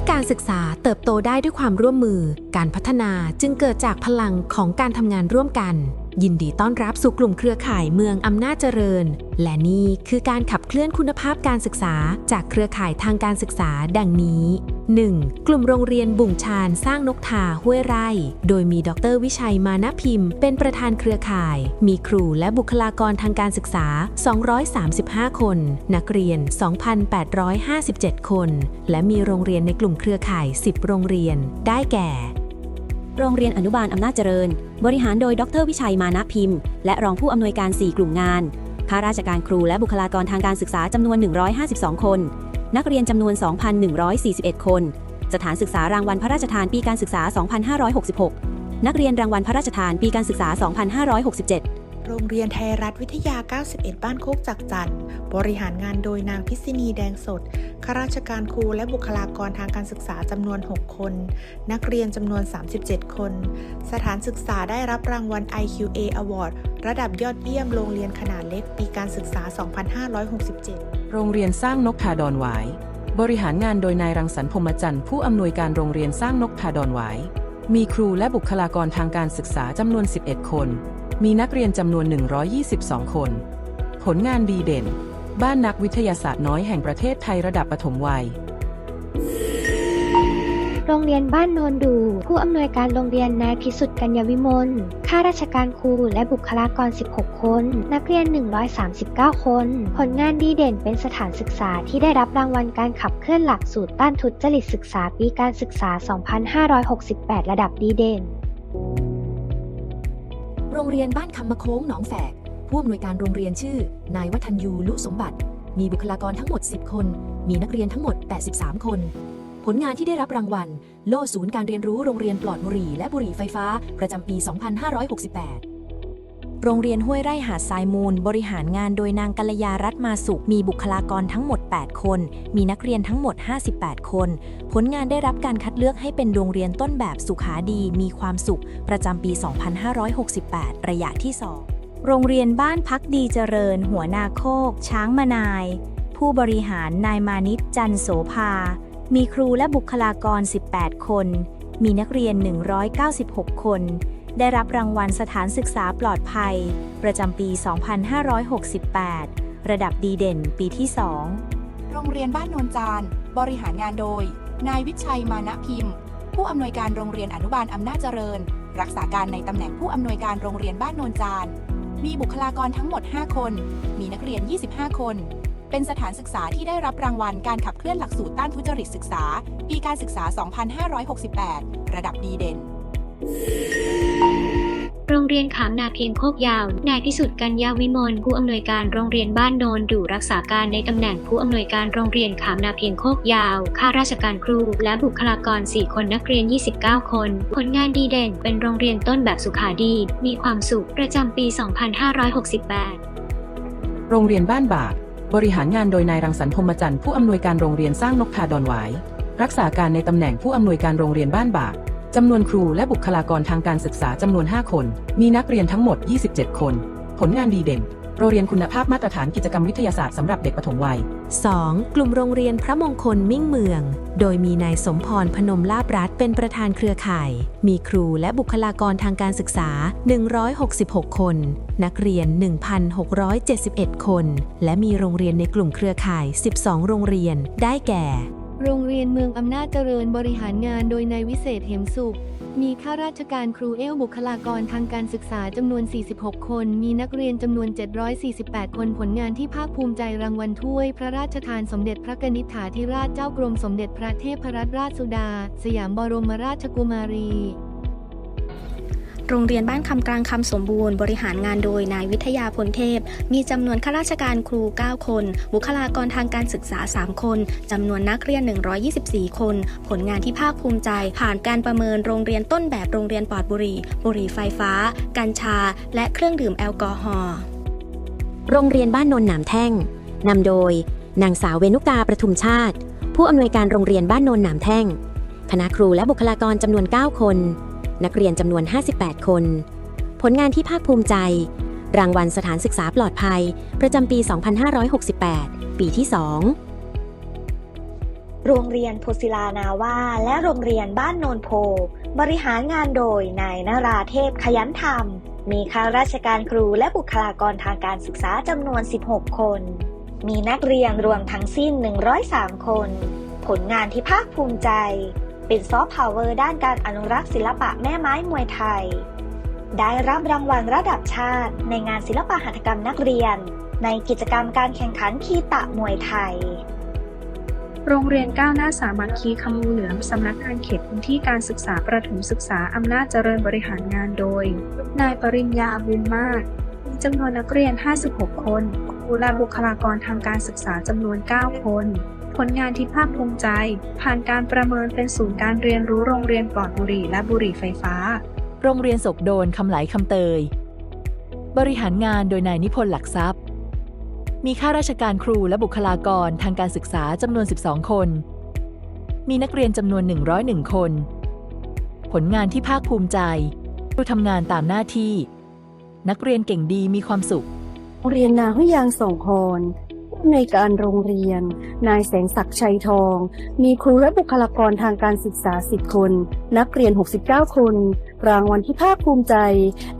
อการศึกษาเติบโตได้ด้วยความร่วมมือ การพัฒนาจึงเกิดจากพลังของการทำงานร่วมกัน ยินดีต้อนรับสู่กลุ่มเครือข่ายเมืองอำนาจเจริญ และนี่คือการขับเคลื่อนคุณภาพการศึกษา จากเครือข่ายทางการศึกษาดังนี้ 1. กลุ่มโรงเรียนบุ่งชาญสร้างนกทาห้วยไร่ โดยมีดรวิชัยมานพิมพ์ เป็นประธานเครือข่าย มีครูและบุคลากรทางการศึกษา 235 คน นักเรียน 2,857 คน และมีโรงเรียนในกลุ่มเครือข่าย 10 โรงเรียน ได้แก่ โรงเรียนอนุบาลอำนาจเจริญ บริหารโดยดรวิชัยมานะพิมพ์ และรองผู้อำนวยการ 4 กลุ่มงานข้าราชการครูและบุคลากรทางการศึกษาจำนวน 152 คน นักเรียนจำนวน 2,141 คน สถานศึกษารางวัลพระราชทานปีการศึกษา 2566 นักเรียนรางวัลพระราชทานปีการศึกษา 2567 โรงเรียนไทยรัฐวิทยา 91 บ้านโคกจักจันทร์บริหารงานโดยนางพิษณีแดงสด ข้าราชการครูและบุคลากรทางการศึกษาจำนวน 6 คน นักเรียนจำนวน 37 คน สถานศึกษาได้รับรางวัล IQA Award ระดับยอดเยี่ยมโรงเรียนขนาดเล็กปีการศึกษา 2567 โรงเรียนสร้างนกทาดอนหวาย บริหารงานโดยนายรังสรรค์พมจันทร์ผู้อำนวยการโรงเรียนสร้างนกทาดอนหวาย มีครูและบุคลากรทางการศึกษาจำนวน 11 คน มีนักเรียนจำนวน 122 คน ผลงานดีเด่น บ้านนักวิทยาศาสตร์น้อยแห่งประเทศไทยระดับปฐมวัย โรงเรียนบ้านโนนดู ผู้อำนวยการโรงเรียนนายพิสุทธิ์กัญญวิมล ข้าราชการครูและบุคลากร 16 คน นักเรียน 139 คน ผลงานดีเด่นเป็นสถานศึกษาที่ได้รับรางวัลการขับเคลื่อนหลักสูตรต้านทุจริตศึกษาปีการศึกษา 2568 ระดับดีเด่น โรงเรียนบ้านคำมะโค้งหนองแฝก ผู้อำนวยการโรงเรียนชื่อ นายวัฒนยูลุสมบัติ มีบุคลากรทั้งหมด 10 คน มีนักเรียนทั้งหมด 83 คน ผลงานที่ได้รับรางวัล โล่ศูนย์การเรียนรู้โรงเรียนปลอดบุหรี่และบุหรี่ไฟฟ้า ประจำปี 2568 โรงเรียนห้วยไร่หาดทรายมูล บริหารงานโดยนางกัลยารัตนมาสุข มีบุคลากรทั้งหมด 8 คน มีนักเรียนทั้งหมด 58 คน ผลงานได้รับการคัดเลือกให้เป็นโรงเรียนต้นแบบสุขาดี มีความสุข ประจำปี 2568 ระยะที่ 2 โรงเรียนบ้านพักดีเจริญ หัวนาโคก ช้างมานาย ผู้บริหารนายมานิตจันโสภา มีครูและบุคลากร 18 คน มีนักเรียน 196 คน ได้รับรางวัลสถานศึกษาปลอดภัย ประจำปี 2568 ระดับดีเด่นปีที่ 2 โรงเรียนบ้านโนนจาน บริหารงานโดย นายวิชัยมานะพิมพ์ ผู้อำนวยการโรงเรียนอนุบาลอำนาจเจริญ รักษาการในตำแหน่งผู้อำนวยการโรงเรียนบ้านโนนจาน มีบุคลากรทั้งหมด 5 คน มีนักเรียน 25 คน เป็นสถานศึกษาที่ได้รับรางวัลการขับเคลื่อนหลักสูตรต้านทุจริตศึกษา ปีการศึกษา 2568 ระดับดีเด่น โรงเรียนขามนาเพียงโคกยาว นายพิสุทธิ์กัญญาวิมลผู้อำนวยการโรงเรียนบ้านโนนดูรักษาการในตำแหน่งผู้อำนวยการโรงเรียนขามนาเพียงโคกยาว ข้าราชการครู และบุคลากร 4 คนนักเรียน 29 คน ผลงานดีเด่น เป็นโรงเรียนต้นแบบสุขาดี มีความสุข ประจำปี 2568 โรงเรียนบ้านบาก บริหารงานโดยนายรังสรรค์พมจันทร์ผู้อำนวยการโรงเรียนสร้างนกทาดอนหวาย รักษาการในตำแหน่งผู้อำนวยการโรงเรียนบ้านบาก จำนวนครูและบุคลากรทางการศึกษาจำนวน 5 คน มีนักเรียนทั้งหมด 27 คน ผลงานดีเด่น โรงเรียนคุณภาพมาตรฐานกิจกรรมวิทยาศาสตร์สำหรับเด็กปฐมวัย 2. กลุ่มโรงเรียนพระมงคลมิ่งเมือง โดยมีนายสมพรพนมลาบรัฐเป็นประธานเครือข่าย มีครูและบุคลากรทางการศึกษา 166 คน นักเรียน 1,671 คน และมีโรงเรียนในกลุ่มเครือข่าย 12 โรงเรียน ได้แก่ โรงเรียนเมืองอำนาจเจริญบริหารงานโดยนายวิเศษเหมสุข มีข้าราชการครูเอลบุคลากรทางการศึกษาจำนวน 46 คน มีนักเรียนจำนวน 748 คนผลงานที่ภาคภูมิใจรางวัลถ้วย พระราชทานสมเด็จพระกนิษฐาธิราชเจ้ากรมสมเด็จพระเทพรัตนราชสุดา สยามบรมราชกุมารี โรงเรียนบ้านคำกลางคำสมบูรณ์บริหารงานโดยนายวิทยาพลเทพ มีจำนวนข้าราชการครู 9 คน บุคลากรทางการศึกษา 3 คนจำนวนนักเรียน 124 คน ผลงานที่ภาคภูมิใจ ผ่านการประเมินโรงเรียนต้นแบบโรงเรียนปลอดบุหรี่ บุหรี่ไฟฟ้า กัญชา และเครื่องดื่มแอลกอฮอล์โรงเรียนบ้านโนนหนามแท่งนำโดย นางสาวเวนุกาประทุมชาติ ผู้อำนวยการโรงเรียนบ้านโนนหนามแท่งคณะครูและบุคลากรจำนวน 9 คน นักเรียนจำนวน 58 คน ผลงานที่ภาคภูมิใจ รางวัลสถานศึกษาปลอดภัย ประจำปี 2568 ปีที่ 2โรงเรียนโพศิลานาวาและโรงเรียนบ้านโนนโพ บริหารงานโดยนายนาราเทพขยันธรรม มีข้าราชการครูและบุคลากรทางการศึกษาจำนวน 16 คน มีนักเรียนรวมทั้งสิ้น 103 คน ผลงานที่ภาคภูมิใจ เป็นซอฟต์พาวเวอร์ด้านการอนุรักษ์ศิลปะแม่ไม้มวยไทย ได้รับรางวัลระดับชาติในงานศิลปะหัตถกรรมนักเรียน ในกิจกรรมการแข่งขันคีตะมวยไทย โรงเรียนก้าวหน้าสามัคคีคำมูเหลืองสำนักงานเขตพื้นที่การศึกษาประถมศึกษาอำนาจเจริญบริหารงานโดย นายปริญญาบุญมากมีจำนวนนักเรียน 56 คน ครูและบุคลากรทางการศึกษาจำนวน 9 คน ผลงานที่ภาคภูมิใจ ผ่านการประเมินเป็นศูนย์การเรียนรู้โรงเรียนปลอดบุหรี่และบุหรี่ไฟฟ้า โรงเรียนศกโดนคำไหลคำเตย บริหารงานโดยนายนิพนธ์หลักทรัพย์ มีข้าราชการครูและบุคลากรทางการศึกษาจำนวน 12 คน มีนักเรียนจำนวน 101 คน ผลงานที่ภาคภูมิใจครูทำงานตามหน้าที่ นักเรียนเก่งดีมีความสุขโรงเรียนนาหุยางส่งคอนผู้ อำนวยการโรงเรียน นายแสงศักดิ์ชัยทอง มีครูและบุคลากรทางการศึกษา 10 คน นักเรียน 69 คน รางวัลที่ภาคภูมิใจ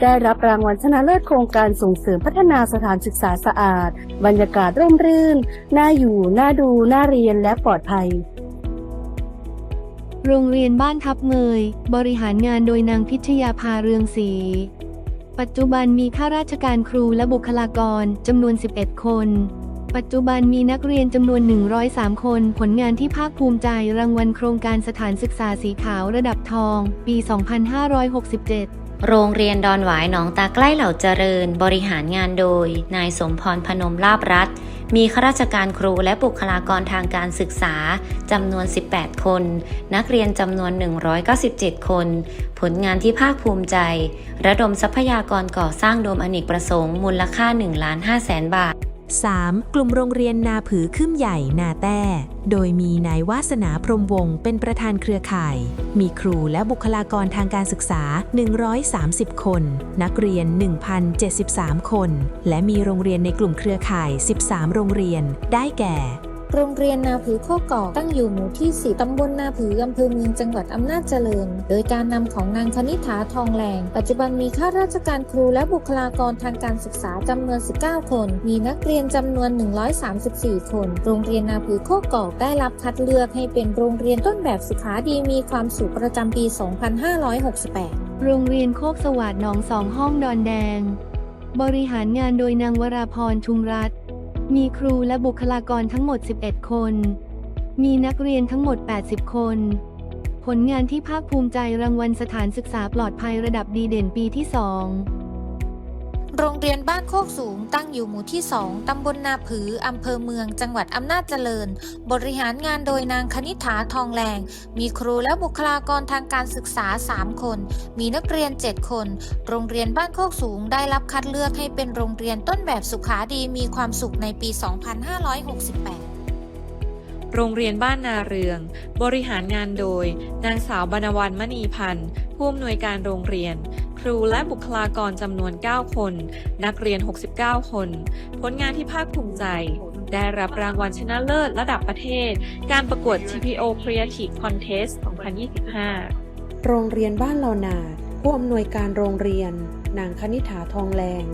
ได้รับรางวัลชนะเลิศโครงการส่งเสริมพัฒนาสถานศึกษาสะอาด บรรยากาศร่มรื่น น่าอยู่ น่าดู น่าเรียน และปลอดภัยโรงเรียนบ้านทับเมย บริหารงานโดยนางพิชยาภาเรืองศรี ปัจจุบันมีข้าราชการครูและบุคลากรจำนวน 11 คน ปัจจุบันมีนักเรียนจำนวน 103 คน ผลงานที่ภาคภูมิใจรางวัลโครงการสถานศึกษาสีขาวระดับทอง ปี 2567โรงเรียนดอนหวายหนองตาใกล้เหล่าเจริญ บริหารงานโดย นายสมพรพนมลาบรัฐมีข้าราชการครูและบุคลากรทางการศึกษาจำนวน 18 คน นักเรียนจำนวน 197 คน ผลงานที่ภาคภูมิใจ ระดมทรัพยากรก่อสร้างโดมอเนกประสงค์มูลค่า 1 ล้าน5แสนบาท 3. กลุ่มโรงเรียนนาผือขึ้มใหญ่นาแต้ โดยมีนายวาสนาพรมวงศ์เป็นประธานเครือข่าย มีครูและบุคลากรทางการศึกษา 130 คน นักเรียน 1,073 คน และมีโรงเรียนในกลุ่มเครือข่าย 13 โรงเรียน ได้แก่ โรงเรียนนาผือโคกอกตั้งอยู่หมู่ที่ 10 ตำบลนาผืออำเภอเมืองจังหวัดอำนาจเจริญ โดยการนำของนางคณิฐาทองแหลง ปัจจุบันมีข้าราชการครูและบุคลากรทางการศึกษาจำนวน 19 คน มีนักเรียนจำนวน 134 คน โรงเรียนนาผือโคกอกได้รับคัดเลือกให้เป็นโรงเรียนต้นแบบสุขาดีมีความสุขประจำปี 2568 โรงเรียนโคกสวัสดหนองสองห้องดอนแดง บริหารงานโดยนางวราพรชุมรัตน์ มีครูและบุคลากรทั้งหมด 11 คน มีนักเรียนทั้งหมด 80 คน ผลงานที่ภาคภูมิใจรางวัลสถานศึกษาปลอดภัยระดับดีเด่นปีที่ 2 โรงเรียนบ้านโคกสูงตั้งอยู่หมู่ที่ 2 ตำบลนาผือ อำเภอเมือง จังหวัดอำนาจเจริญ บริหารงานโดยนางคณิษฐาทองแรง มีครูและบุคลากรทางการศึกษา 3 คน มีนักเรียน 7 คน โรงเรียนบ้านโคกสูงได้รับคัดเลือกให้เป็นโรงเรียนต้นแบบสุขาดีมีความสุขในปี 2568 โรงเรียนบ้านนาเรือง บริหารงานโดย นางสาวบรรณวันมณีพันธ์ ผู้อำนวยการโรงเรียน ครูและบุคลากรจำนวน 9 คน นักเรียน 69 คน ผลงานที่ภาคภูมิใจ ได้รับรางวัลชนะเลิศระดับประเทศ การประกวด TPO Creative Contest 2025 โรงเรียนบ้านลานาผู้อำนวยการโรงเรียน นางคณิษฐาทองแรง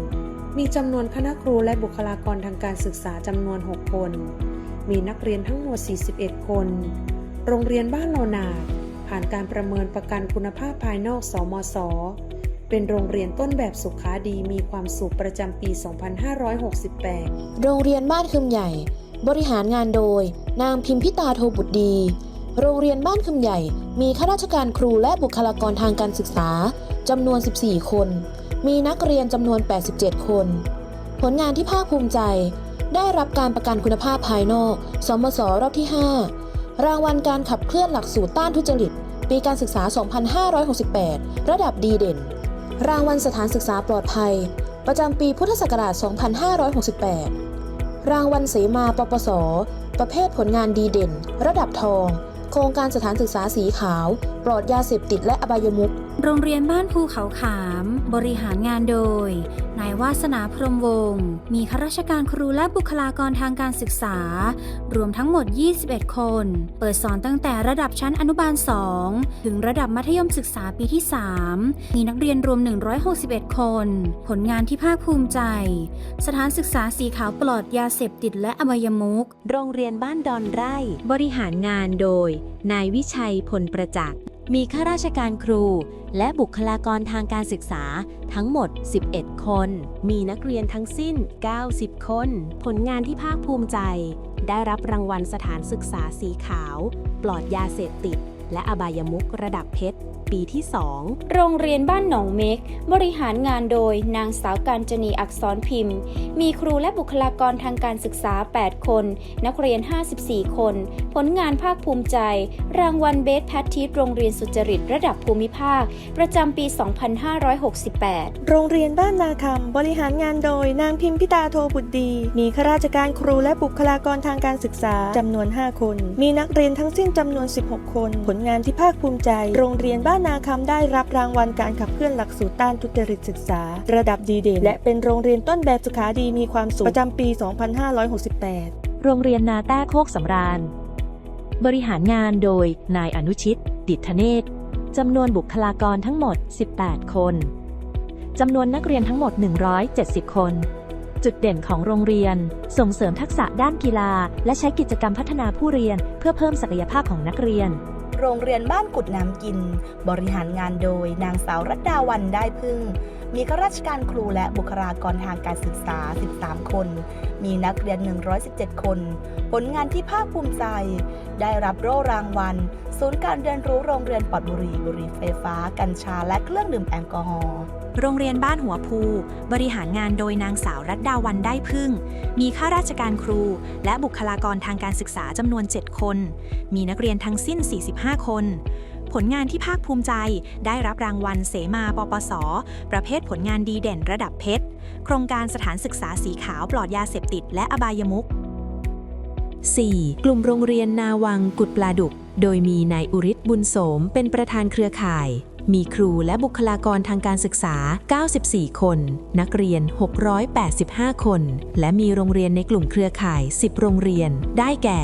มีจำนวนคณะครูและบุคลากรทางการศึกษาจำนวน 6 คน มีนักเรียนทั้งหมด 41 คน โรงเรียนบ้านเลนาผ่านการประเมินประกันคุณภาพภายนอก สมศเป็นโรงเรียนต้นแบบสุขาดีมีความสุขประจำปี 2568 โรงเรียนบ้านคึมใหญ่ บริหารงานโดย นางพิมพิตาโทบุตรดี โรงเรียนบ้านคึมใหญ่ มีข้าราชการครูและบุคลากรทางการศึกษาจำนวน 14 คน มีนักเรียนจำนวน 87 คน ผลงานที่ภาคภูมิใจ ได้รับการประกันคุณภาพภายนอก สมศรอบที่ 5 รางวัลการขับเคลื่อนหลักสูตรต้านทุจริต ปีการศึกษา 2568 ระดับดีเด่น รางวัลสถานศึกษาปลอดภัย ประจำปีพุทธศักราช 2568 รางวัลเสมาปปส ประเภทผลงานดีเด่น ระดับทอง โครงการสถานศึกษาสีขาว ปลอดยาเสพติดและอบายมุข โรงเรียนบ้านภูเขาขาม บริหารงานโดย นายวาสนาพรมวงศ์ มีข้าราชการครูและบุคลากรทางการศึกษา รวมทั้งหมด 21 คน เปิดสอนตั้งแต่ระดับชั้นอนุบาล 2 ถึงระดับมัธยมศึกษาปีที่ 3 มีนักเรียนรวม 161 คน ผลงานที่ภาคภูมิใจ สถานศึกษาสีขาวปลอดยาเสพติดและอบายมุขโรงเรียนบ้านดอนไร่ บริหารงานโดย นายวิชัยพลประจักษ์ มีข้าราชการครู และบุคลากรทางการศึกษาทั้งหมด 11 คน มีนักเรียนทั้งสิ้น 90 คน ผลงานที่ภาคภูมิใจ ได้รับรางวัลสถานศึกษาสีขาว ปลอดยาเสพติด และอบายมุขระดับเพชรปีที่ 2 โรงเรียนบ้านหนองเม็ก บริหารงานโดยนางสาวการจนีอักษรพิมพ์ มีครูและบุคลากรทางการศึกษา 8 คน นักเรียน 54 คน ผลงานภาคภูมิใจ รางวัลเบสแพททีสโรงเรียนสุจริตระดับภูมิภาค ประจำปี 2568 โรงเรียนบ้านนาคำบริหารงานโดยนางพิมพิตาโทบุตรดี มีข้าราชการครูและบุคลากรทางการศึกษาจำนวน 5 คน มีนักเรียนทั้งสิ้นจำนวน 16 คน ผลงานที่ภาคภูมิใจ โรงเรียนบ้านนาคำได้รับรางวัลการขับเคลื่อนหลักสูตรต้านทุจริตศึกษา ระดับดีเด่น และเป็นโรงเรียนต้นแบบสุขาดีมีความสุขประจำปี 2568 โรงเรียนนาแต้โคกสำราญ บริหารงานโดยนายอนุชิต ดิษฐเนศจำนวนบุคลากรทั้งหมด 18 คน จำนวนนักเรียนทั้งหมด 170 คน จุดเด่นของโรงเรียน ส่งเสริมทักษะด้านกีฬา และใช้กิจกรรมพัฒนาผู้เรียน เพื่อเพิ่มศักยภาพของนักเรียน โรงเรียนบ้านกุดน้ำกิน บริหารงานโดยนางสาวรัตดาวันได้พึ่ง มีข้าราชการครูและบุคลากรทางการศึกษา 13 คน มีนักเรียน 117 คน ผลงานที่ภาคภูมิใจ ได้รับโร่รางวัล ศูนย์การเรียนรู้โรงเรียนปลอดบุหรี่บุหรี่ไฟฟ้า กัญชาและเครื่องดื่มแอลกอฮอล์ โรงเรียนบ้านหัวภู บริหารงานโดยนางสาวรัตดาวันได้พึ่ง มีข้าราชการครู และบุคลากรทางการศึกษาจำนวน 7 คน มีนักเรียนทั้งสิ้น 45 คน ผลงานที่ภาคภูมิใจได้รับรางวัลเสมาปปส ประเภทผลงานดีเด่นระดับเพชร โครงการสถานศึกษาสีขาวปลอดยาเสพติดและอบายมุข 4. กลุ่มโรงเรียนนาวังกุดปลาดุก โดยมีนายอุริศบุญโสมเป็นประธานเครือข่าย มีครูและบุคลากรทางการศึกษา 94 คน นักเรียน 685 คน และมีโรงเรียนในกลุ่มเครือข่าย 10 โรงเรียน ได้แก่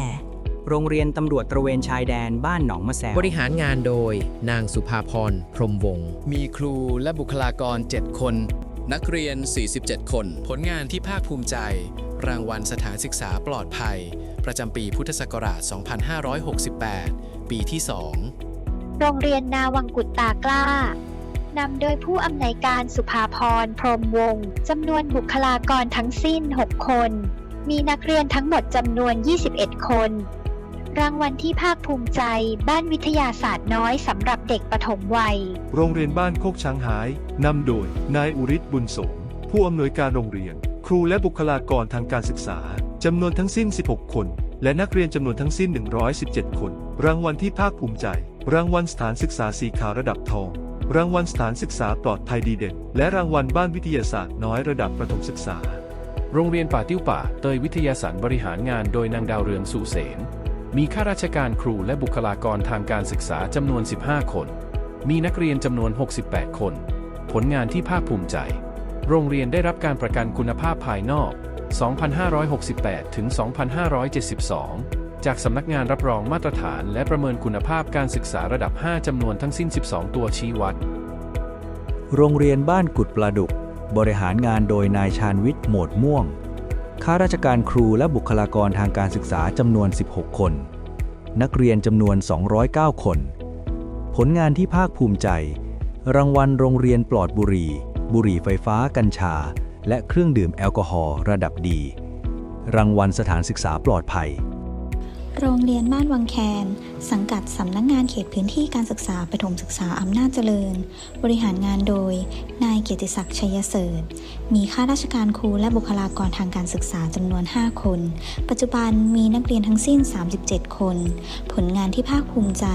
โรงเรียนตำรวจตระเวนชายแดนบ้านหนองมะแสวบริหารงานโดย นางสุภาพร พรหมวงศ์ มีครูและบุคลากร 7 คน นักเรียน 47 คน ผลงานที่ภาคภูมิใจ รางวัลสถานศึกษาปลอดภัย ประจำปีพุทธศักราช 2568 ปีที่ 2 โรงเรียนนาวังกุฎตากล้านำโดยผู้อำนวยการสุภาพร พรหมวงศ์จำนวนบุคลากรทั้งสิ้น 6 คน มีนักเรียนทั้งหมดจำนวน 21 คน รางวัลที่ภาคภูมิใจ บ้านวิทยาศาสตร์น้อยสำหรับเด็กปฐมวัย โรงเรียนบ้านโคกช้างหาย นำโดย นายอุริศบุญสม ผู้อำนวยการโรงเรียน ครูและบุคลากรทางการศึกษาจำนวนทั้งสิ้น 16 คน และนักเรียนจำนวนทั้งสิ้น 117 คน รางวัลที่ภาคภูมิใจ รางวัลสถานศึกษาสีขาวระดับทอง รางวัลสถานศึกษาปลอดภัยดีเด่น และรางวัลบ้านวิทยาศาสตร์น้อยระดับประถมศึกษา โรงเรียนป่าติ้วป่า เตยวิทยาศาสตร์บริหารงานโดยนางดาวเรืองสุเสน มีข้าราชการครูและบุคลากรทางการศึกษาจำนวน 15 คน มีนักเรียนจำนวน 68 คน ผลงานที่ภาคภูมิใจ โรงเรียนได้รับการประกันคุณภาพภายนอก 2568 ถึง 2572 จากสำนักงานรับรองมาตรฐานและประเมินคุณภาพการศึกษาระดับ 5 จำนวนทั้งสิ้น 12 ตัวชี้วัด โรงเรียนบ้านกุดปลาดุก บริหารงานโดยนายชาญวิทย์โหมดม่วง ข้าราชการครูและบุคลากรทางการศึกษาจำนวน 16 คน นักเรียนจำนวน 209 คน ผลงานที่ภาคภูมิใจ รางวัลโรงเรียนปลอดบุหรี่ บุหรี่ไฟฟ้ากัญชา และเครื่องดื่มแอลกอฮอล์ระดับดี รางวัลสถานศึกษาปลอดภัย โรงเรียนบ้านวังแคน สังกัดสำนักงงานเขตพื้นที่การศึกษาประถมศึกษาอำนาจเจริญ บริหารงานโดย นายเกียรติศักดิ์ชัยเสริฐมีข้าราชการครูและบุคลากรทางการศึกษาจำนวน 5 คน ปัจจุบันมีนักเรียนทั้งสิ้น 37 คน ผลงานที่ภาคภูมิใจ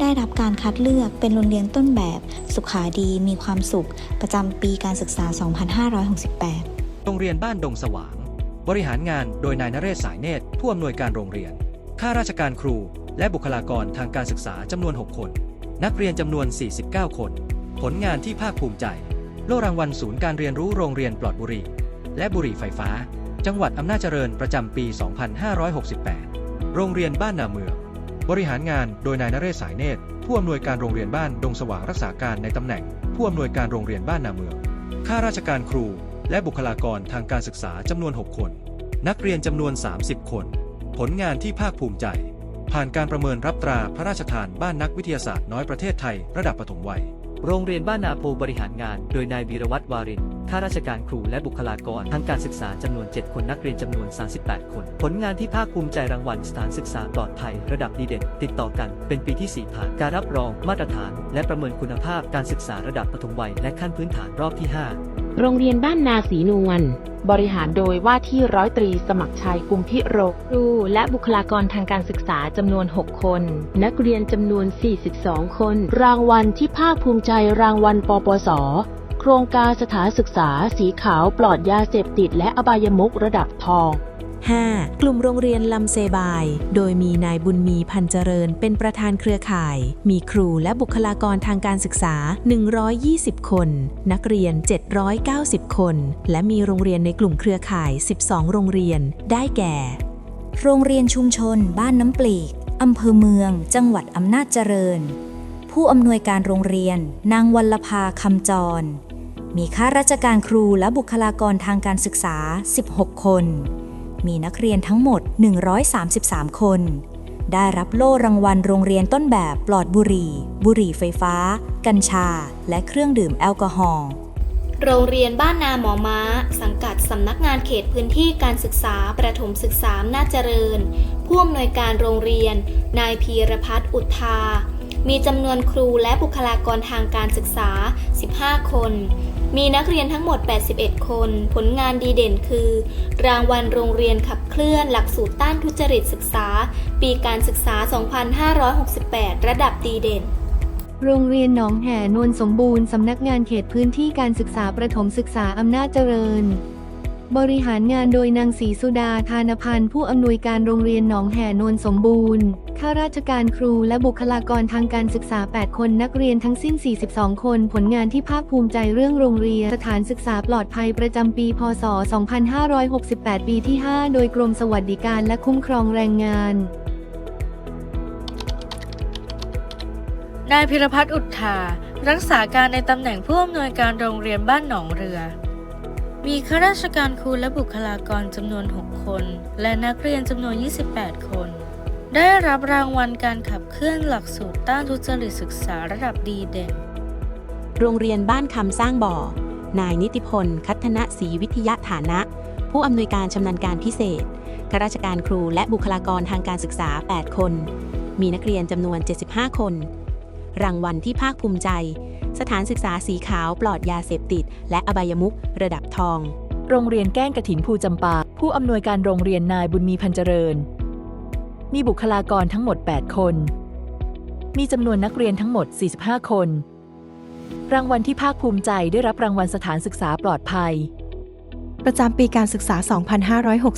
ได้รับการคัดเลือกเป็นโรงเรียนต้นแบบ สุขาดีมีความสุข ประจำปีการศึกษา 2568 โรงเรียนบ้านดงสว่าง บริหารงานโดยนายนเรศสายเนตรผู้อำนวยการโรงเรียน ข้าราชการครู และบุคลากรทางการศึกษาจำนวน 6 คน นักเรียนจำนวน 49 คน ผลงานที่ภาคภูมิใจ โล่รางวัลศูนย์การเรียนรู้โรงเรียนปลอดบุหรี่ และบุหรี่ไฟฟ้า จังหวัดอำนาจเจริญประจำปี 2568 โรงเรียนบ้านนาเมือง บริหารงานโดยนายนเรศสายเนตร ผู้อำนวยการโรงเรียนบ้านดงสว่างรักษาการในตำแหน่ง ผู้อำนวยการโรงเรียนบ้านนาเมือง ข้าราชการครู และบุคลากรทางการศึกษาจำนวน 6 คน นักเรียนจำนวน 30 คน ผลงานที่ภาคภูมิใจ ผ่านการประเมินรับตราพระราชทานบ้านนักวิทยาศาสตร์น้อยประเทศไทยระดับปฐมวัย โรงเรียนบ้านนาโพบริหารงาน โดยนายวีรวัตรวารินข้าราชการครูและบุคลากรทางการศึกษาจำนวน 7 คนนักเรียนจำนวน 38 คน ผลงานที่ภาคภูมิใจรางวัลสถานศึกษาปลอดภัยระดับดีเด่น ติดต่อกันเป็นปีที่ 4 ผ่านการรับรอง มาตรฐาน และประเมินคุณภาพการศึกษาระดับปฐมวัยและขั้นพื้นฐานรอบที่ 5 โรงเรียนบ้านนาสีนวลบริหารโดยว่าที่ร้อยตรีสมัครชัยกุมพิโรครูและบุคลากรทางการศึกษาจำนวน 6 คน นักเรียนจำนวน 42 คน รางวัลที่ภาคภูมิใจรางวัลปปส โครงการสถานศึกษาสีขาวปลอดยาเสพติดและอบายมุกระดับทอง 5. กลุ่มโรงเรียนลำเซบาย โดยมีนายบุญมีพันเจริญ เป็นประธานเครือข่าย มีครูและบุคลากรทางการศึกษา 120 คน นักเรียน 790 คน และมีโรงเรียนในกลุ่มเครือข่าย 12 โรงเรียน ได้แก่ โรงเรียนชุมชน บ้านน้ำปลีกอำเภอเมือง จังหวัดอำนาจเจริญ ผู้อำนวยการโรงเรียน นางวัลภาคำจร มีข้าราชการครูและบุคลากรทางการศึกษา 16 คน มีนักเรียนทั้งหมด 133 คน ได้รับโล่รางวัลโรงเรียนต้นแบบปลอดบุหรี่ บุหรี่ไฟฟ้า กัญชา และเครื่องดื่มแอลกอฮอล์โรงเรียนบ้านนาหมอม้า สังกัดสำนักงานเขตพื้นที่การศึกษาประถมศึกษาอำนาเจริญ ผู้อำนวยการโรงเรียน นายพีรพัฒน์อุทา มีจำนวนครูและบุคลากรทางการศึกษา 15 คน มีนักเรียนทั้งหมด 81 คน ผลงานดีเด่นคือ รางวัลโรงเรียนขับเคลื่อน หลักสูตรต้านทุจริตศึกษา ปีการศึกษา 2568 ระดับดีเด่นโรงเรียนหนองแห่นวลสมบูรณ์ สำนักงานเขตพื้นที่การศึกษาประถมศึกษาอำนาจเจริญ บริหารงานโดยนางศรีสุดาธานพันธ์ผู้อำนวยการโรงเรียนหนองแห่นวลสมบูรณ์ ข้าราชการครูและบุคลากรทางการศึกษา 8 คนนักเรียนทั้งสิ้น 42 คน ผลงานที่ภาคภูมิใจเรื่องโรงเรียนสถานศึกษาปลอดภัยประจำปี พศ 2568 ปีที่ 5 โดยกรมสวัสดิการและคุ้มครองแรงงานนายพิรพัฒน์อุทธารักษาการในตำแหน่งผู้อำนวยการโรงเรียนบ้านหนองเรือ มีข้าราชการครูและบุคลากรจำนวน 6 คน และนักเรียนจำนวน 28 คน ได้รับรางวัลการขับเคลื่อนหลักสูตรต้านทุจริตศึกษาระดับดีเด่น โรงเรียนบ้านคำสร้างบ่อ นายนิติพล คัฒนศรีวิทยาฐานะ ผู้อำนวยการชำนาญการพิเศษ ข้าราชการครูและบุคลากรทางการศึกษา 8 คน มีนักเรียนจำนวน 75 คน รางวัลที่ภาคภูมิใจ สถานศึกษาสีขาวปลอดยาเสพติด และอบายมุกระดับทอง โรงเรียนแก้งกระถินภูจำปา ผู้อำนวยการโรงเรียนนายบุญมีพันเจริญ มีบุคลากรทั้งหมด 8 คน มีจำนวนนักเรียนทั้งหมด 45 คน รางวัลที่ภาคภูมิใจได้รับรางวัลสถานศึกษาปลอดภัย ประจำปีการศึกษา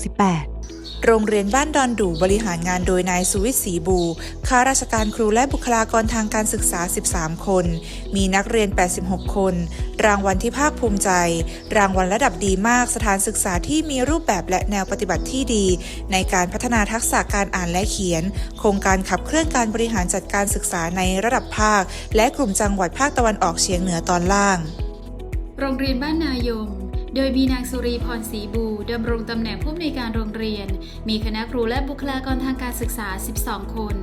2568 โรงเรียนบ้านดอนดูบริหารงานโดยนายสุวิทย์ศรีบูข้าราชการครูและบุคลากรทางการศึกษา 13 คน มีนักเรียน 86 คน รางวัลที่ภาคภูมิใจ รางวัลระดับดีมากสถานศึกษาที่มีรูปแบบและแนวปฏิบัติที่ดี ในการพัฒนาทักษะการอ่านและเขียน โครงการขับเคลื่อนการบริหารจัดการศึกษาในระดับภาค และกลุ่มจังหวัดภาคตะวันออกเฉียงเหนือตอนล่าง โรงเรียนบ้านนายง โดยมีนางสุรีพรศรีบูดำรงตำแหน่งผู้อำนวยการโรงเรียน มีคณะครูและบุคลากรทางการศึกษา 12 คน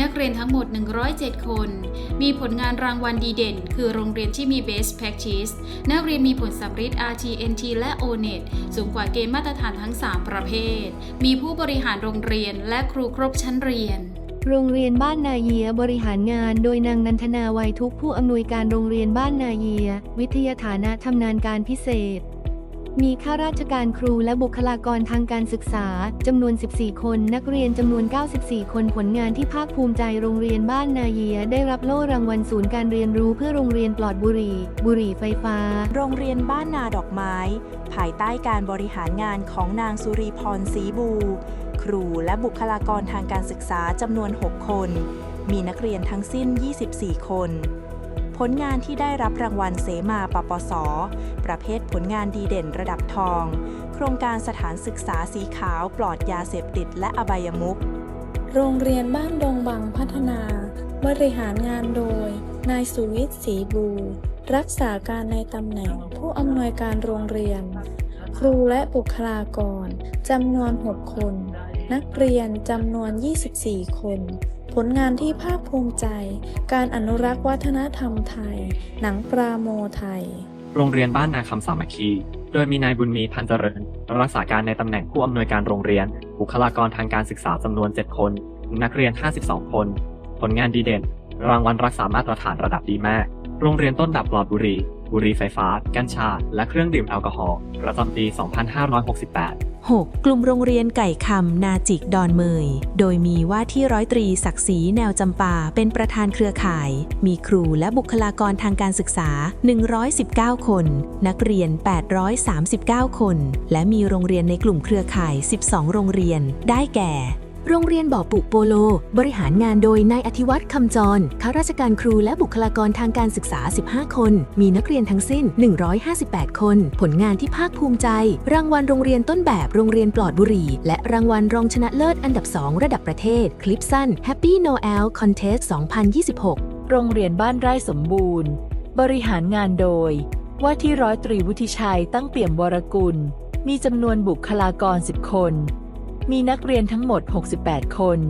นักเรียนทั้งหมด 107 คน มีผลงานรางวัลดีเด่น คือโรงเรียนที่มี Best Practice นักเรียนมีผลสำริด RTNT และ ONET สูงกว่าเกณฑ์มาตรฐานทั้ง 3 ประเภท มีผู้บริหารโรงเรียนและครูครบชั้นเรียนโรงเรียนบ้านนาเยียบริหารงานโดยนางนันทนาวัยทุกผู้อำนวยการโรงเรียนบ้านนาเยีย วิทยาฐานะทำนานการพิเศษ มีข้าราชการครูและบุคลากรทางการศึกษา จำนวน 14 คน นักเรียนจำนวน 94 คนผลงานที่ภาคภูมิใจโรงเรียนบ้านนาเยีย ได้รับโล่รางวัลศูนย์การเรียนรู้เพื่อโรงเรียนปลอดบุหรี่ บุหรี่ไฟฟ้า โรงเรียนบ้านนาดอกไม้ ภายใต้การบริหารงานของนางสุรีพรศรีบู ครูและบุคลากรทางการศึกษาจำนวน 6 คน มีนักเรียนทั้งสิ้น 24 คน ผลงานที่ได้รับรางวัลเสมาปปส ประเภทผลงานดีเด่นระดับทอง โครงการสถานศึกษาสีขาวปลอดยาเสพติดและอบายมุข โรงเรียนบ้านดงบังพัฒนา บริหารงานโดย นายสุวิทย์ศรีบู รักษาการในตำแหน่งผู้อำนวยการโรงเรียน ครูและบุคลากรจำนวน 6 คน นักเรียนจำนวน 24 คน ผลงานที่ภาคภูมิใจ การอนุรักษ์วัฒนธรรมไทย หนังปราโมไทย โรงเรียนบ้านนาคำสามัคคี โดยมีนายบุญมีพันเจริญ รักษาการในตำแหน่งผู้อำนวยการโรงเรียน บุคลากรทางการศึกษาจำนวน 7 คน นักเรียน 52 คน ผลงานดีเด่น รางวัลรักษามาตรฐานระดับดีมาก โรงเรียนต้นดับปลอดบุรี บุหรี่ไฟฟ้า กัญชา และเครื่องดื่มแอลกอฮอล์ประจำปี 2568 6. กลุ่มโรงเรียนไก่คำนาจิกดอนเมย โดยมีว่าที่ร้อยตรีศักดิ์ศรีแนวจำปา เป็นประธานเครือข่าย มีครูและบุคลากรทางการศึกษา 119 คน นักเรียน 839 คน และมีโรงเรียนในกลุ่มเครือข่าย 12 โรงเรียน ได้แก่ โรงเรียนบ่อปุโปโล บริหารงานโดยนายอธิวัตรคำจรข้าราชการครูและบุคลากรทางการศึกษา 15 คน มีนักเรียนทั้งสิ้น 158 คน ผลงานที่ภาคภูมิใจ รางวัลโรงเรียนต้นแบบโรงเรียนปลอดบุหรี่ และรางวัลรองชนะเลิศอันดับ 2 ระดับประเทศ คลิปสั้น Happy Noel Contest 2026 โรงเรียนบ้านไร่สมบูรณ์ บริหารงานโดย ว่าที่ร้อยตรีวุฒิชัยตั้งเปี่ยมวรกุล มีจำนวนบุคลากร 10 คน มีนักเรียนทั้งหมด 68 คน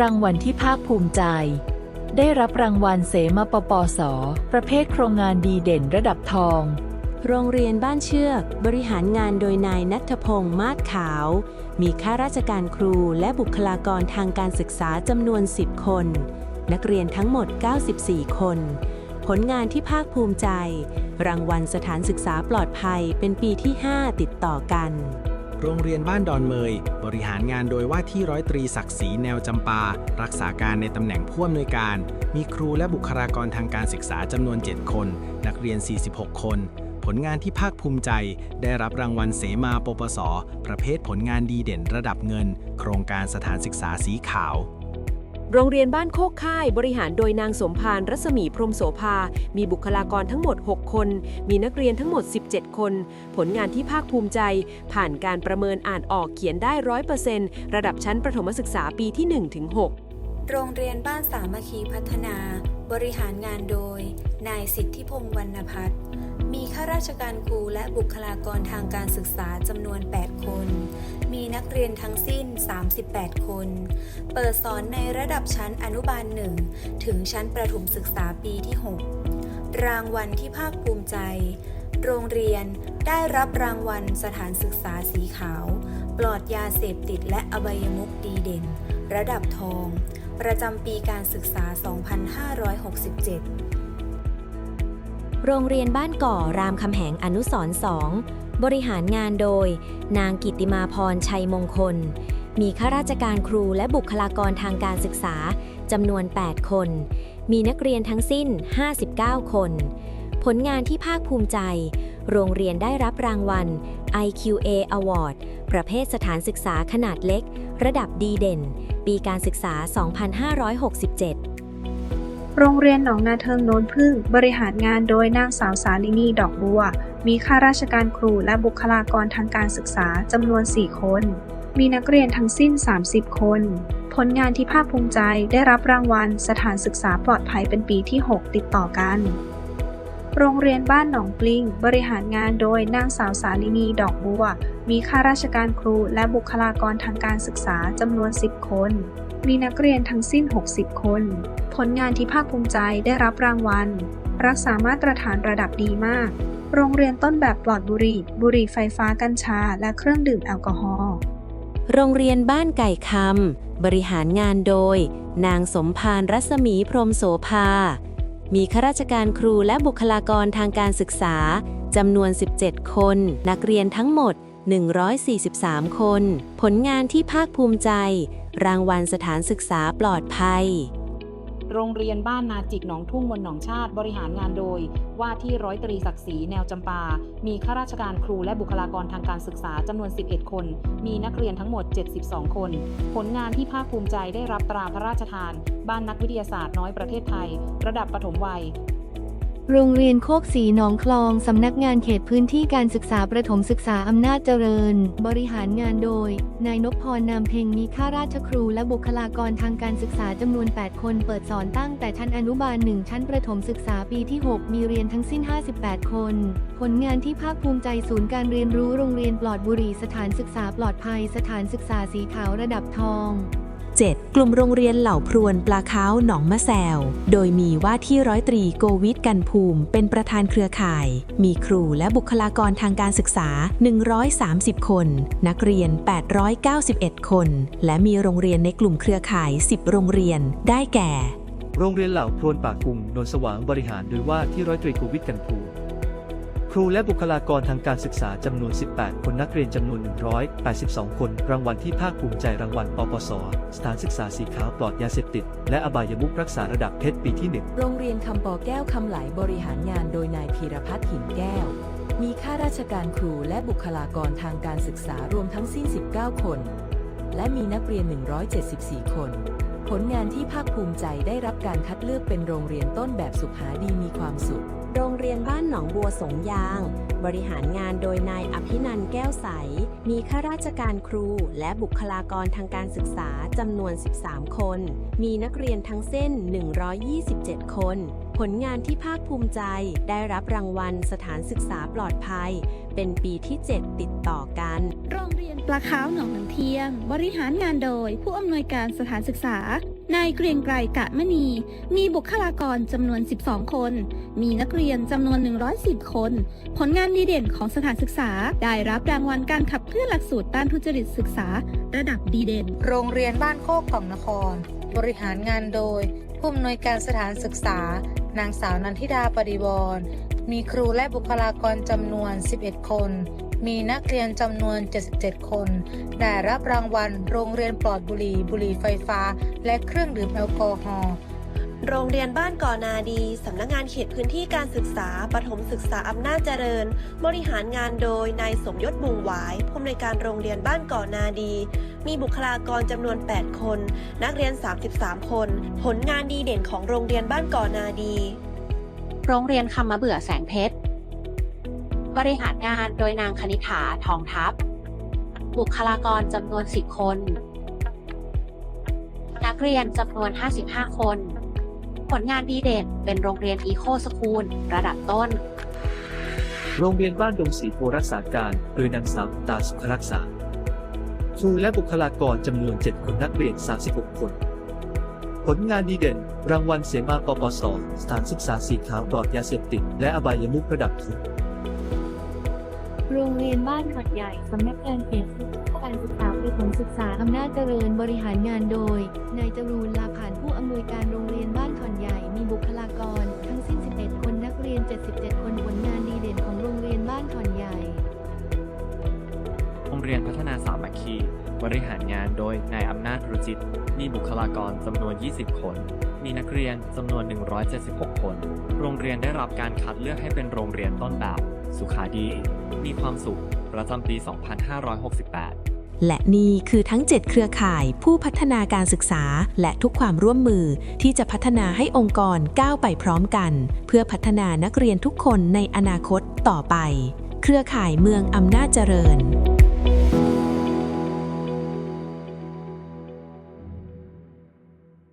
รางวัลที่ภาคภูมิใจ ได้รับรางวัลเสมาปปส ประเภทโครงงานดีเด่นระดับทอง โรงเรียนบ้านเชือก บริหารงานโดยนายนัทพงศ์มาศขาว มีข้าราชการครูและบุคลากรทางการศึกษาจำนวน 10 คน นักเรียนทั้งหมด 94 คน ผลงานที่ภาคภูมิใจ รางวัลสถานศึกษาปลอดภัยเป็นปีที่ 5 ติดต่อกัน โรงเรียนบ้านดอนเมย บริหารงานโดยว่าที่ร้อยตรีศักดิ์ศรีแนวจำปา รักษาการในตำแหน่งผู้อำนวยการ มีครูและบุคลากรทางการศึกษาจำนวน 7 คน นักเรียน 46 คน ผลงานที่ภาคภูมิใจ ได้รับรางวัลเสมาปปส ประเภทผลงานดีเด่นระดับเงิน โครงการสถานศึกษาสีขาว โรงเรียนบ้านโคกค่ายบริหารโดยนางสมพานรัศมีพรมโสภา มีบุคลากรทั้งหมด 6 คน มีนักเรียนทั้งหมด 17 คน ผลงานที่ภาคภูมิใจ ผ่านการประเมินอ่านออกเขียนได้ร้อยเปอร์เซ็นต์ระดับชั้นประถมศึกษาปีที่1ถึง6โรงเรียนบ้านสามัคคีพัฒนา บริหารงานโดย นายสิทธิพงศ์วรรณพัฒน์ มีข้าราชการครูและบุคลากรทางการศึกษาจำนวน 8 คน มีนักเรียนทั้งสิ้น 38 คน เปิดสอนในระดับชั้นอนุบาล 1 ถึงชั้นประถมศึกษาปีที่ 6 รางวัลที่ภาคภูมิใจ โรงเรียนได้รับรางวัลสถานศึกษาสีขาว ปลอดยาเสพติดและอบายมุขดีเด่น ระดับทอง ประจำปีการศึกษา 2567 โรงเรียนบ้านก่อรามคำแหงอนุสร์สองบริหารงานโดย นางกิติมาพรชัยมงคล มีข้าราชการครูและบุคลากรทางการศึกษาจำนวน 8 คน มีนักเรียนทั้งสิ้น 59 คน ผลงานที่ภาคภูมิใจ โรงเรียนได้รับรางวัล IQA Award ประเภทสถานศึกษาขนาดเล็ก ระดับดีเด่น ปีการศึกษา 2567 โรงเรียนหนองนาเทิงโนนพึ่ง บริหารงานโดยนางสาวสาลินีดอกบัว มีข้าราชการครูและบุคลากรทางการศึกษาจำนวน 4 คน มีนักเรียนทั้งสิ้น 30 คน ผลงานที่ภาคภูมิใจได้รับรางวัลสถานศึกษาปลอดภัยเป็นปีที่ 6 ติดต่อกัน โรงเรียนบ้านหนองปลิง บริหารงานโดยนางสาวสาลินีดอกบัว มีข้าราชการครูและบุคลากรทางการศึกษาจำนวน 10 คน มีนักเรียนทั้งสิ้น 60 คน ผลงานที่ภาคภูมิใจได้รับรางวัล รักษามาตรฐานระดับดีมาก โรงเรียนต้นแบบปลอดบุหรี่ บุหรี่ไฟฟ้ากัญชา และเครื่องดื่มแอลกอฮอล์โรงเรียนบ้านไก่คำบริหารงานโดย นางสมพานรัศมีพรมโสภา มีข้าราชการครูและบุคลากรทางการศึกษาจำนวน 17 คน นักเรียนทั้งหมด 143 คน ผลงานที่ภาคภูมิใจ รางวัลสถานศึกษาปลอดภัย โรงเรียนบ้านนาจิกหนองทุ่งมนหนองชาติบริหารงานโดย ว่าที่ร้อยตรีศักดิ์ศรีแนวจำปา มีข้าราชการครูและบุคลากรทางการศึกษาจำนวน 11 คน มีนักเรียนทั้งหมด 72 คน ผลงานที่ภาคภูมิใจได้รับตราพระราชทาน บ้านนักวิทยาศาสตร์น้อยประเทศไทย ระดับปฐมวัย โรงเรียนโคกสีหนองคลอง สำนักงานเขตพื้นที่การศึกษาประถมศึกษาอำนาจเจริญ บริหารงานโดย นายนพพรนามเพ็งมีข้าราชครูและบุคลากรทางการศึกษาจำนวน 8 คนเปิดสอนตั้งแต่ชั้นอนุบาล 1 ชั้นประถมศึกษาปีที่ 6 มีเรียนทั้งสิ้น 58 คน ผลงานที่ภาคภูมิใจศูนย์การเรียนรู้โรงเรียนปลอดบุหรี่สถานศึกษาปลอดภัย สถานศึกษาสีขาวระดับทอง 7. กลุ่มโรงเรียนเหล่าพรวนปลาค้าวหนองมะแซว โดยมีว่าที่ร้อยตรีโกวิทกันภูมิ เป็นประธานเครือข่าย มีครูและบุคลากรทางการศึกษา 130 คน นักเรียน 891 คน และมีโรงเรียนในกลุ่มเครือข่าย 10 โรงเรียน ได้แก่ โรงเรียนเหล่าพรวนปากกุงนนสว่างบริหารโดยว่าที่ร้อยตรีโควิทกันภูมิ รูและบุคลากรทางการศึกษาจำนวน 18 คนนักเรียนจำนวน 182 คน รางวัลที่ภาคภูมิใจรางวัลปปส สถานศึกษาสีขาวปลอดยาเสพติด และอบายมุกรักษาระดับเพชรปีที่ 1 โรงเรียนคำปอแก้วคำไหลบริหารงานโดยนายพีรพัฒน์หินแก้ว มีข้าราชการครูและบุคลากรทางการศึกษารวมทั้งสิ้น 19 คน และมีนักเรียน 174 คน ผลงานที่ภาคภูมิใจได้รับการคัดเลือกเป็นโรงเรียนต้นแบบสุขหาดีมีความสุข โรงเรียนบ้านหนองบัวสงยาง บริหารงานโดยนายอภินันท์แก้วใส มีข้าราชการครูและบุคลากรทางการศึกษาจำนวน 13 คน มีนักเรียนทั้งเส้น 127 คน ผลงานที่ภาคภูมิใจได้รับรางวัลสถานศึกษาปลอดภัย เป็นปีที่ 7 ติดต่อกัน โรงเรียนปลาขาวหนองหนังเทียงบริหารงานโดยผู้อำนวยการสถานศึกษา นายเกรียงไกรกะมณี มีบุคลากรจำนวน 12 คน มีนักเรียนจำนวน 110 คน ผลงานดีเด่นของสถานศึกษา ได้รับรางวัลการขับเคลื่อนหลักสูตรต้านทุจริตศึกษา ระดับดีเด่น โรงเรียนบ้านโคกกล่องนคร บริหารงานโดยผู้อำนวยการสถานศึกษา นางสาวนันทิดาปริวร มีครูและบุคลากรจำนวน 11 คน มีนักเรียนจำนวน 77 คน ได้รับรางวัล โรงเรียนปลอดบุหรี่ บุหรี่ไฟฟ้า และเครื่องดื่มแอลกอฮอล์ โรงเรียนบ้านก่อนาดี สำนักงานเขตพื้นที่การศึกษาประถมศึกษาอำนาจเจริญ บริหารงานโดยนายสมยศบุงหวายผู้อำนวยการโรงเรียนบ้านก่อนาดี มีบุคลากรจำนวน 8 คน นักเรียน 33 คน ผลงานดีเด่นของโรงเรียนบ้านก่อนาดี โรงเรียนคำมะเบื่อแสงเพชร บริหารงานโดยนางคณิ t าทองทัพ บุคลากรจำนวน 10 คน นักเรียนจำนวน 55 คน ผลงานดีเด่น เป็นโรงเรียนอีโคสคูล ระดับต้น โรงเรียนบ้านดงศรีโพรักษาการโดยนางสาวตาสุขรักษาครูและบุคลากรจำนวน 7 คนนักเรียน 36 คน ผลงานดีเด่น รางวัลเสมาปปส สถานศึกษาสีขาวปลอดยาเสพติด และอบายมุกระดับทุน โรงเรียนบ้านขอดใหญ่สำนักงานเขตพื้นที่การศึกษาประถมศึกษาอำนาจเจริญบริหารงานโดย นายจรูนลาผ่านผู้อำนวยการโรงเรียนบ้านขอนใหญ่มีบุคลากร ทั้งสิ้น 11 คนนักเรียน 77 คนผลงานดีเด่นของโรงเรียนบ้านขอนใหญ่ โรงเรียนพัฒนาสามัคคี บริหารงานโดยนายอำนาจรุจิต มีบุคลากรจำนวน 20 คนมีนักเรียนจำนวน 176 คน โรงเรียนได้รับการคัดเลือกให้เป็นโรงเรียนต้นแบบ สุขาดี มีความสุข ประจำปี 2568และนี่คือทั้ง 7 เครือข่าย ผู้พัฒนาการศึกษา และทุกความร่วมมือ ที่จะพัฒนาให้องค์กรก้าวไปพร้อมกัน เพื่อพัฒนานักเรียนทุกคนในอนาคตต่อไป เครือข่ายเมืองอำนาจเจริญ